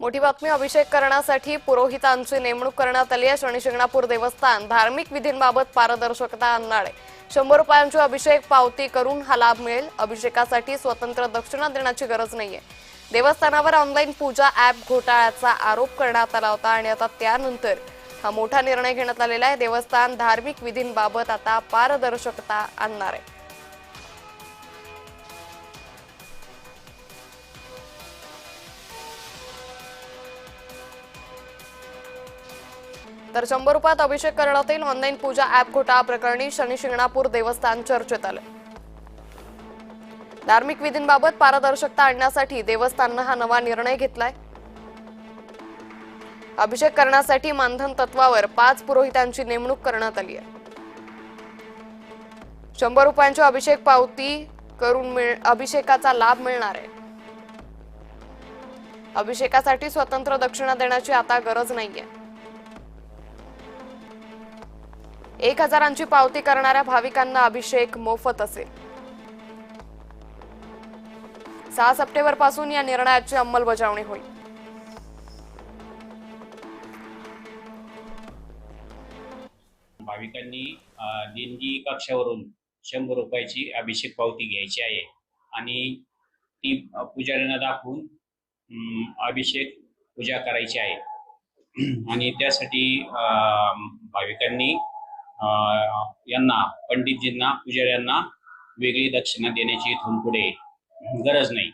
मोठी बातमी अभिषेक करण्यासाठी पुरोहितांची नेमणूक करण्यात आली आहे. शनी शिंगणापूर देवस्थान धार्मिक विधींबाबत पारदर्शकता आणणार. आहे शंभर रुपयांची अभिषेक पावती करून हा लाभ मिळेल. अभिषेकासाठी स्वतंत्र दक्षिणा देण्याची गरज नाहीये. देवस्थानावर ऑनलाईन पूजा ॲप घोटाळ्याचा आरोप करण्यात आला होता आणि आता त्यानंतर हा मोठा निर्णय घेण्यात आलेला आहे. देवस्थान धार्मिक विधींबाबत आता पारदर्शकता आणणार आहे. तर चंबरूपात अभिषेक करण्यातील ऑनलाईन पूजा ऍप घोटाळा प्रकरणी शनी शिंगणापूर देवस्थान चर्चेत आलं. धार्मिक विधींबाबत पारदर्शकता आणण्यासाठी देवस्थाननं हा नवा निर्णय घेतलाय. अभिषेक करण्यासाठी मानधन तत्वावर पाच पुरोहितांची नेमणूक करण्यात आली आहे. शंभर रुपयांची अभिषेक पावती करून मिळ अभिषेकाचा लाभ मिळणार आहे. अभिषेकासाठी स्वतंत्र दक्षिणा देण्याची आता गरज नाहीये. एक हजारांची पावती करणाऱ्या भाविकांना अभिषेक मोफत असेल. सहा सप्टेंबरपासून या निर्णयाची अंमलबजावणी होईल. भाविकांनी देणगी कक्षावरून शंभर रुपयाची अभिषेक पावती घ्यायची आहे आणि ती पुजाऱ्यांना दाखवून अभिषेक पूजा करायची आहे. आणि त्यासाठी भाविकांनी यांना पंडितजींना पुजाऱ्यांना वेगळी दक्षिणा देण्याची इथून पुढे गरज नाही.